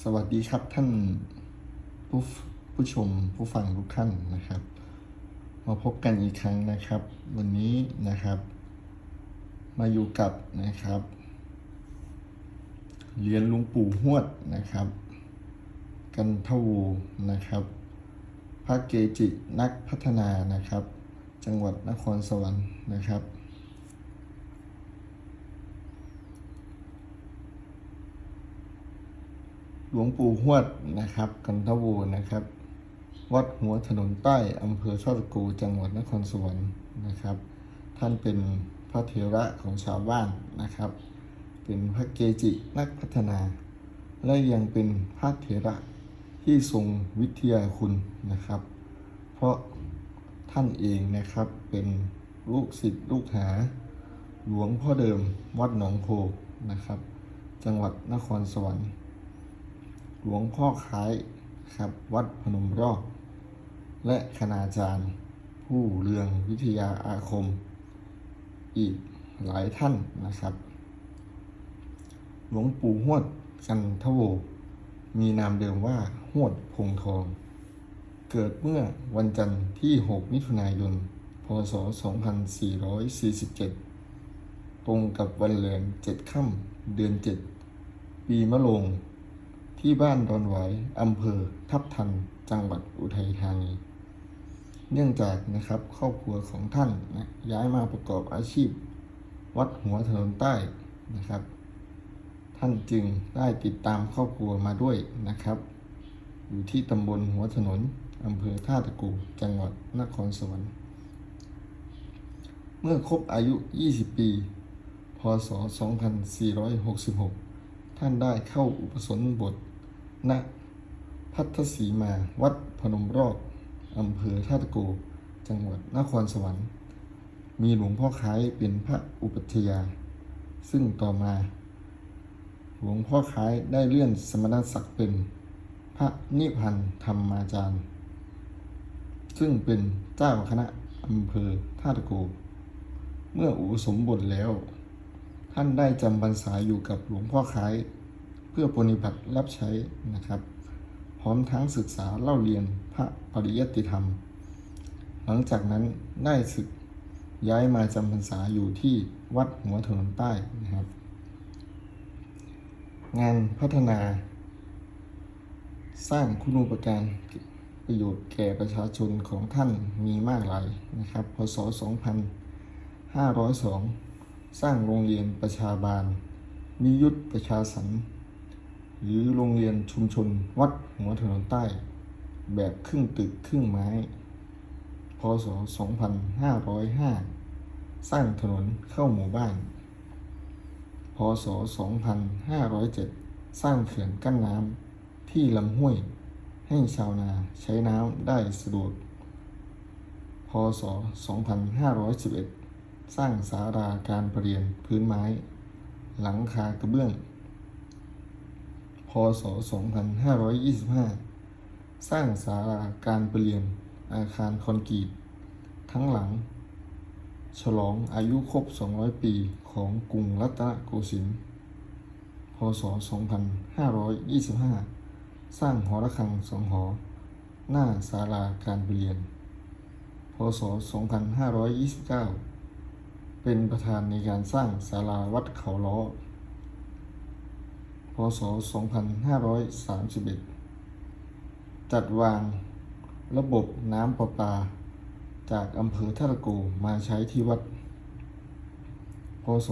สวัสดีครับท่านผู้ผู้ชมผู้ฟังทุกท่านนะครับ มาพบกันอีกครั้งนะครับ วันนี้นะครับ มาอยู่กับนะครับเรียนลุงปู่หวดนะครับ กันทวูนะครับพระเกจินักพัฒนานะครับ จังหวัดนครสวรรค์นะครับ หลวงปู่หวดนะครับ กันทวูนะครับ วัดหัวถนนใต้อำเภอชอตกูจังหวัดนครสวรรค์นะครับ ท่านเป็นพระเถระของชาวบ้านนะครับ เป็นพระเกจินักพัฒนา และยังเป็นพระเถระที่ทรงวิทยาคุณนะครับ เพราะท่านเองนะครับเป็นลูกศิษย์ลูกหา หลวงพ่อเดิมวัดหนองโพนะครับ จังหวัดนครสวรรค์ หลวงพ่อคล้ายครับวัดพนมรอบและคณาจารย์ ผู้เรืองวิทยาอาคม อีกหลายท่านนะครับ หลวงปู่หวดกันทโว มีนามเดิมว่าหวดพงทอง เกิดเมื่อวันจันทร์ที่ 6 มิถุนายน พศ 2447 ตรงกับวันเรือน7ค่ำเดือน 7 ปีมะโรง ที่บ้านดอนไหวอำเภอ ทับทัน จังหวัดอุทัยธานี เนื่องจากนะครับครอบครัวของท่านนะย้ายมาประกอบอาชีพ วัดหัวถนนใต้นะครับ ท่านจึงได้ติดตามครอบครัวมาด้วยนะครับ อยู่ที่ตำบลหัวถนนอำเภอท่าตะกูจังหวัดนครสวรรค์ เมื่อครบอายุ 20 ปี พศ 2466 ท่านได้เข้าอุปสมบท ณพัทธสีมา วัดพนมรอบอำเภอท่าตะโก จังหวัดนครสวรรค์ มีหลวงพ่อคล้ายเป็นพระอุปัชฌาย์ซึ่งต่อมา หลวงพ่อคล้ายได้เลื่อนสมณศักดิ์เป็นพระนิพพันธ์ธรรมาจารย์ ซึ่งเป็นเจ้าคณะอำเภอท่าตะโก เมื่ออุสมบทแล้ว ท่านได้จำพรรษาอยู่กับหลวงพ่อคล้าย เพื่อปฏิบัติรับใช้นะครับ พร้อมทั้งศึกษาเล่าเรียนพระปริยัติธรรม หลังจากนั้นได้ศึกย้ายมาจำพรรษาอยู่ที่วัดหัวถนนใต้นะครับ งานพัฒนา สร้างคุณูปการประโยชน์แก่ประชาชนของท่านมีมากหลายนะครับ พศ 2502 สร้างโรงเรียนประชาบาลนิยุทธประชาสรรค์ หรือโรงเรียนชุมชนวัดหัวถนนใต้ แบบครึ่งตึกครึ่งไม้ พศ 2505 สร้างถนนเข้าหมู่บ้าน พศ 2507 สร้างเขื่อนกั้นน้ำที่ลำห้วย ให้ชาวนาใช้น้ำได้สะดวก พศ 2511 สร้างศาลาการประเรียนพื้นไม้ หลังคากระเบื้อง พศ 2525 สร้างศาลาการประเรียนอาคารคอนกรีต ทั้งหลัง ฉลองอายุครบ 200 ปีของกรุงรัตนโกสินทร์ พศ 2525 สร้างหอระฆังสองหอ หน้าศาลาการประเรียน พศ 2529 เป็นประธานในการสร้างศาลาวัดเขาล้อ พศ 2531 จัดวางระบบน้ำประปา จากอำเภอท่าตะโกมาใช้ที่วัด พศ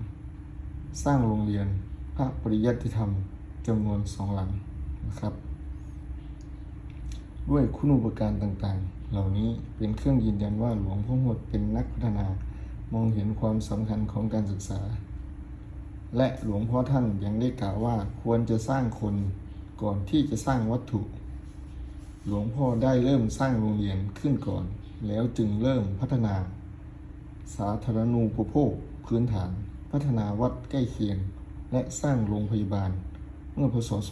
2533 สร้างโรงเรียนพระปริยัติธรรมจำนวนสองหลังนะครับ ด้วยคุณูปการต่างๆ เหล่านี้เป็นเครื่องยืนยันว่าหลวงพ่อหมดเป็นนักพัฒนามองเห็นความสำคัญของการศึกษา และหลวงพ่อท่านยังได้กล่าวว่าควรจะสร้างคนก่อนที่จะสร้างวัตถุ หลวงพ่อได้เริ่มสร้างโรงเรียนขึ้นก่อน แล้วจึงเริ่มพัฒนา สาธารณูปโภคพื้นฐาน พัฒนาวัดใกล้เคียง และสร้างโรงพยาบาล เมื่อพศ 2534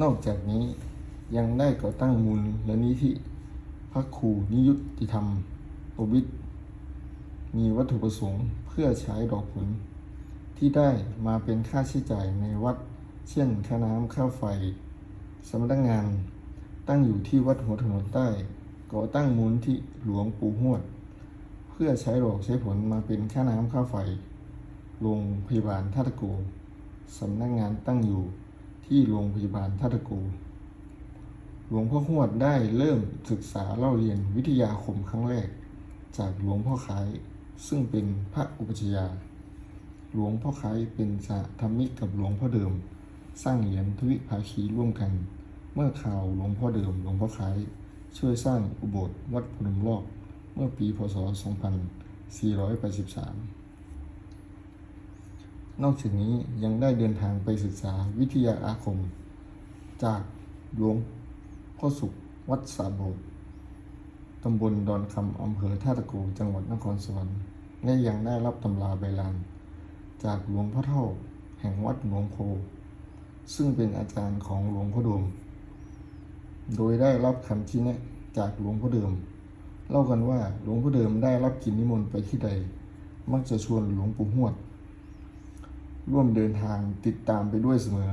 นอกจากนี้ยังได้ก่อตั้งมูลและนิธิพระครูนิยุติธรรมประวิตร มีวัตถุประสงค์เพื่อใช้ดอกผล ที่ได้มาเป็นค่าใช้จ่ายในวัด เช่นค่าน้ำค่าไฟสำนักงาน ตั้งอยู่ที่วัดหัวถนนใต้ก่อตั้งมูลที่หลวงปู่หวด เพื่อใช้ดอกใช้ผลมาเป็นค่าน้ำค่าไฟโรงพยาบาลท่าตะโกสำนักงานตั้งอยู่ที่โรงพยาบาลท่าตะโกหลวงพ่อหวดได้เริ่มศึกษาเล่าเรียนวิทยาคมครั้งแรก จากหลวงพ่อคล้าย ซึ่งเป็นพระอุปชฌาหลวงพ่อคล้ายเป็นสหธรรมิกกับหลวงพ่อเดิม สร้างเหรียญทวิภาคีร่วมกัน เมื่อข่าวหลวงพ่อเดิมหลวงพ่อคล้ายช่วยสร้างอุโบสถวัดพนมรอบเมื่อปีพศ 2483 นอกจากนี้ยังได้เดินทางไปศึกษาวิทยาอาคม จากหลวงพ่อสุขวัดสาโบด ตำบลดอนคำอำเภอท่าตะโกจังหวัดนครสวรรค์และยังได้รับตำราใบลาน จากหลวงพ่อเท่าแห่งวัดหลวงโค ซึ่งเป็นอาจารย์ของหลวงพ่อดม โดยได้รับคำชี้แนะจากหลวงพ่อเดิม เล่ากันว่าหลวงพ่อเดิมได้รับกิจนิมนต์ไปที่ใด มักจะชวนหลวงปู่หวด ร่วมเดินทางติดตามไปด้วยเสมอ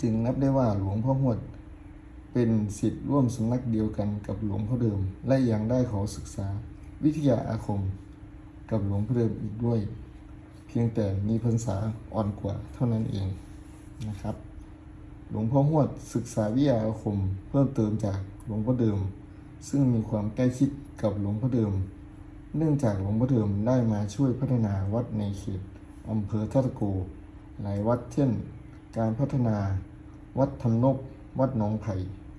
จึงนับได้ว่าหลวงพ่อหวด เป็นสิทธิ์ร่วมสำนักเดียวกันกับหลวงพ่อเดิม และยังได้ขอศึกษาวิทยาอาคม กับหลวงพ่อเดิมอีกด้วย เพียงแต่มีพรรษาอ่อนกว่าเท่านั้นเองนะครับ หลวงพ่อหวดศึกษาวิทยาอาคม เพิ่มเติมจากหลวงพ่อเดิม ซึ่งมีความใกล้ชิดกับหลวงพ่อเดิม เนื่องจากหลวงพ่อเดิมได้มาช่วยพัฒนาวัดในเขตอำเภอท่าตะโกหลายวัดเช่น การพัฒนา วัดทำนกวัดหนองไผ่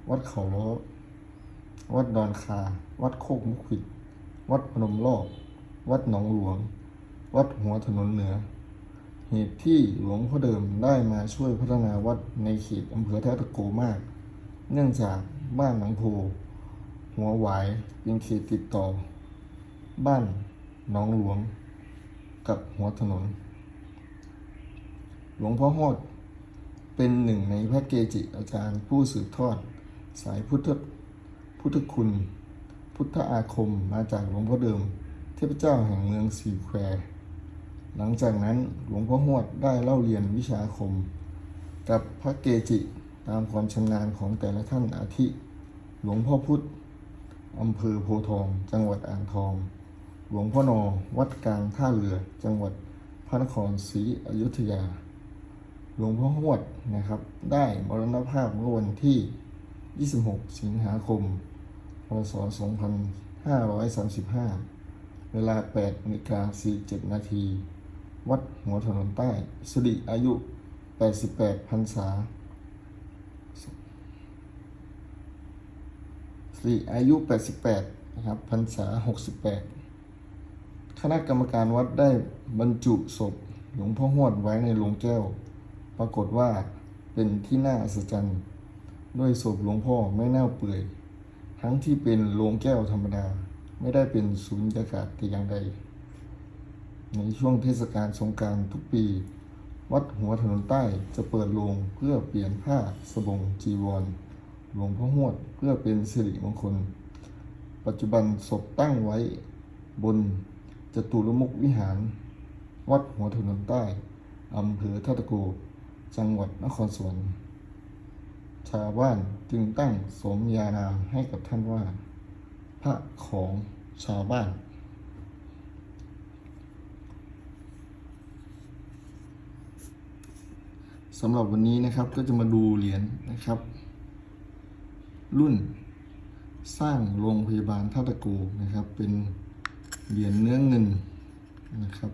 วัดเขาล้อวัดดอนคา วัดโคกมุขิด วัดพนมรอบวัดหนองหลวง วัดหัวถนนเหนือ เหตุที่หลวงพ่อเดิมได้มาช่วยพัฒนาวัดในเขตอำเภอท่าตะโกมาก เนื่องจากบ้านหนองโพหัวหวายเป็นเขตติดต่อ บ้านหนองหลวง กับหัวถนน หลวงพ่อฮอดเป็นหนึ่งในพระเกจิอาจารย์ผู้สืบทอด สายพุทธพุทธคุณ พุทธอาคมมาจากหลวงพ่อเดิม เทพเจ้าแห่งเมืองสีแคว หลังจากนั้นหลวงพ่อหวดได้เล่าเรียนวิชาคม กับพระเกจิตามความชำนาญของแต่ละท่านอาทิ หลวงพ่อพุธอำเภอโพทอง จังหวัดอ่างทอง หลวงพ่อนอ วัดกลางท่าเรือ จังหวัดพระนครศรีอยุธยา หลวงพ่อหวดนะครับ ได้มรณภาพเมื่อวันที่ 26 สิงหาคม พศ 2535 เวลา8นาฬิกา47 นาที วัดหัวถนนใต้สิริอายุ 88พรรษาสิริอายุ 88 นะครับพรรษา 68 คณะกรรมการวัดได้บรรจุศพหลวงพ่อหวดไว้ในโลงแก้ว ปรากฏว่าเป็นที่น่าอัศจรรย์ ด้วยศพหลวงพ่อไม่เน่าเปื่อย ทั้งที่เป็นโลงแก้วธรรมดา ไม่ได้เป็นสุญญากาศแต่อย่างใด ในช่วงเทศกาลสงการทุกปี วัดหัวถนนใต้จะเปิดโรงเพื่อเปลี่ยนผ้าสบงจีวร หลวงพ่อหวดเพื่อเป็นสิริมงคล ปัจจุบันศพตั้งไว้บนจตุรมุกวิหาร วัดหัวถนนใต้อำเภอท่าตะโก จังหวัดนครสวรรค์ ชาวบ้านจึงตั้งสมญานามให้กับท่านว่า พระของชาวบ้าน สำหรับวันนี้นะครับก็จะมาดูเหรียญนะครับ รุ่นสร้างโรงพยาบาลท่าตะโกนะครับ เป็นเหรียญเนื้อเงินนะครับ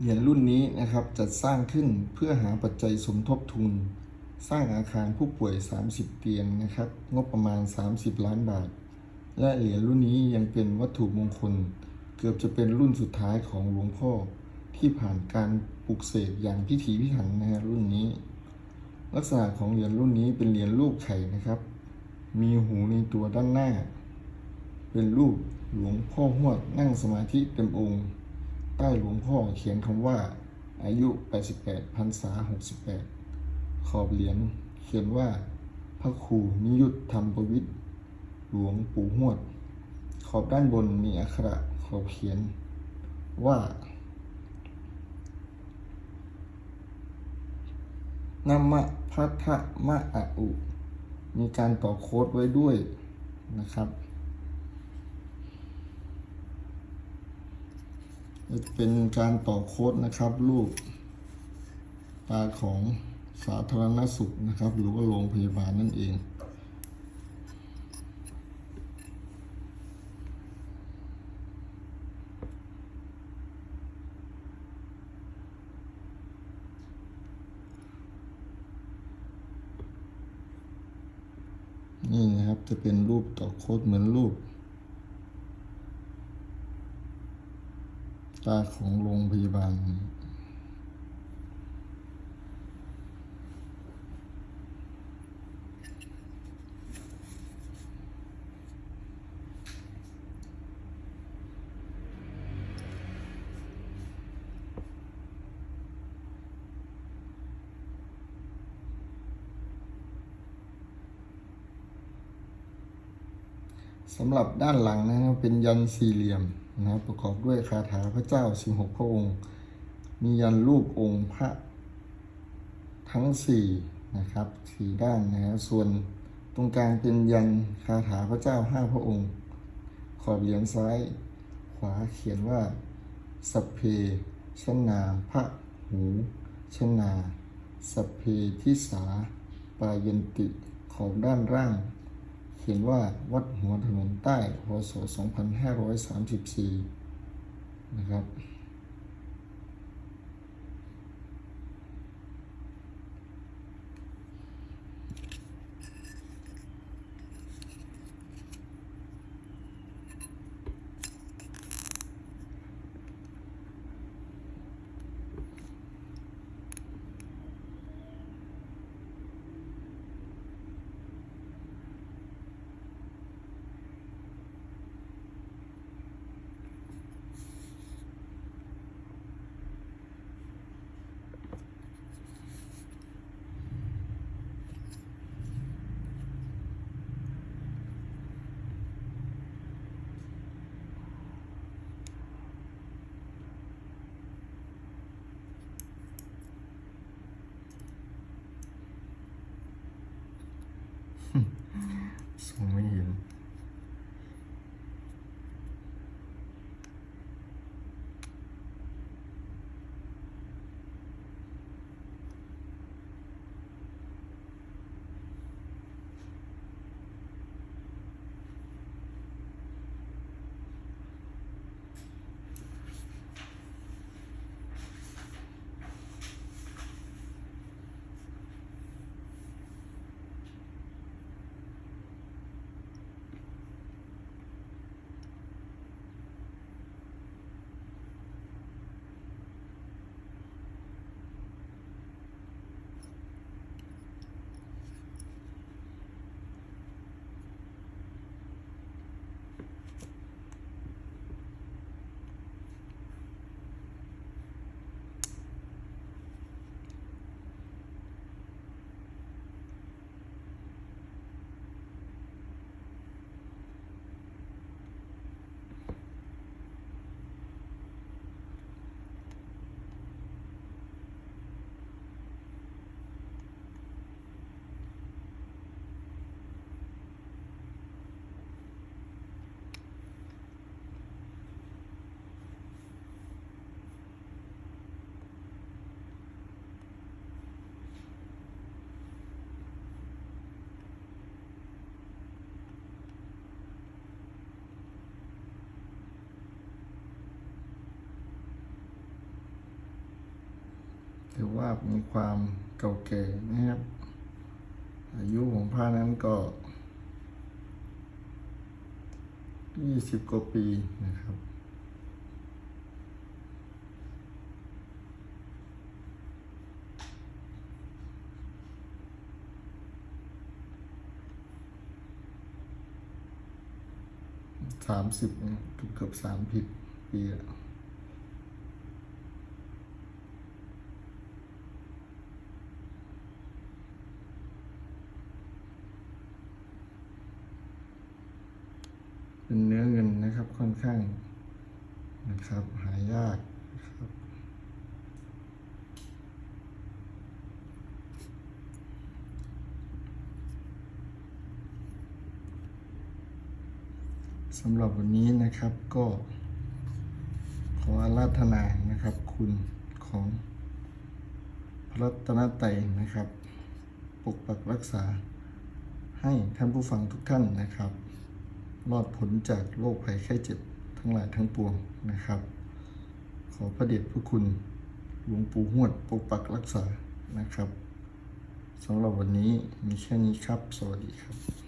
เหรียญรุ่นนี้นะครับจัดสร้างขึ้นเพื่อหาปัจจัยสมทบทุน สร้างอาคารผู้ป่วย 30 เตียงนะครับ งบประมาณ 30 ล้านบาท และเหรียญรุ่นนี้ยังเป็นวัตถุมงคล เกือบจะเป็นรุ่นสุดท้ายของหลวงพ่อ ที่ผ่านการปลุกเสกอย่างพิถีพิถันนะฮะรุ่นนี้ ลักษณะของเหรียญรุ่นนี้เป็นเหรียญรูปไข่นะครับ มีหูในตัวด้านหน้า เป็นรูปหลวงพ่อหวดนั่งสมาธิเต็มองค์ ใต้หลวงพ่อเขียนคำว่า อายุ 88พรรษา 68 ขอบเหรียญเขียนว่า พระครูนิยุทธธรรมประวิตรหลวงปู่หวด ขอบด้านบนมีอักขระขอบเขียนว่านัมมะพัทธมะอะอุมีการต่อโค้ดไว้ด้วยนะครับ เป็นการต่อโค้ดนะครับรูปตาของสาธารณสุขนะครับ หรือว่าโรงพยาบาลนั่นเอง นี่นะครับจะเป็นรูปต่อโค้ดเหมือนรูป ตาของโรงพยาบาลสำหรับด้านหลังนะครับเป็นยันสี่เหลี่ยม นะครับประกอบด้วยคาถาพระเจ้าสิบหกพระองค์ มียันรูปองค์พระทั้งสี่นะครับสี่ด้านนะส่วนตรงกลางเป็นยันคาถาพระเจ้าห้าพระองค์ ขอบเหรียญซ้ายขวาเขียนว่าสัพเพชนาพระหูชนาสัพเพทิสาปายันติ ขอบด้านล่าง ขียนว่าวัดหัวถนนใต้พศ2534 นะครับ ส่ง ว่ามีความเก่าแก่นะครับ อายุของผ้านั้นก็ยี่สิบกว่าปีนะครับสามสิบเกือบสามผิดปีอะ เป็นเนื้อเงินนะครับค่อนข้างนะครับหายากนะครับสำหรับวันนี้นะครับก็ขออาราธนานะครับ คุณของพระรัตนตรัยนะครับ ปกปักรักษาให้ท่านผู้ฟังทุกท่านนะครับ รอดพ้นจากโรคภัยไข้เจ็บทั้งหลายทั้งปวงนะครับ ขอพระเดชพระคุณหลวงปู่หวดปกปักรักษานะครับสำหรับวันนี้มีแค่นี้ครับ สวัสดีครับ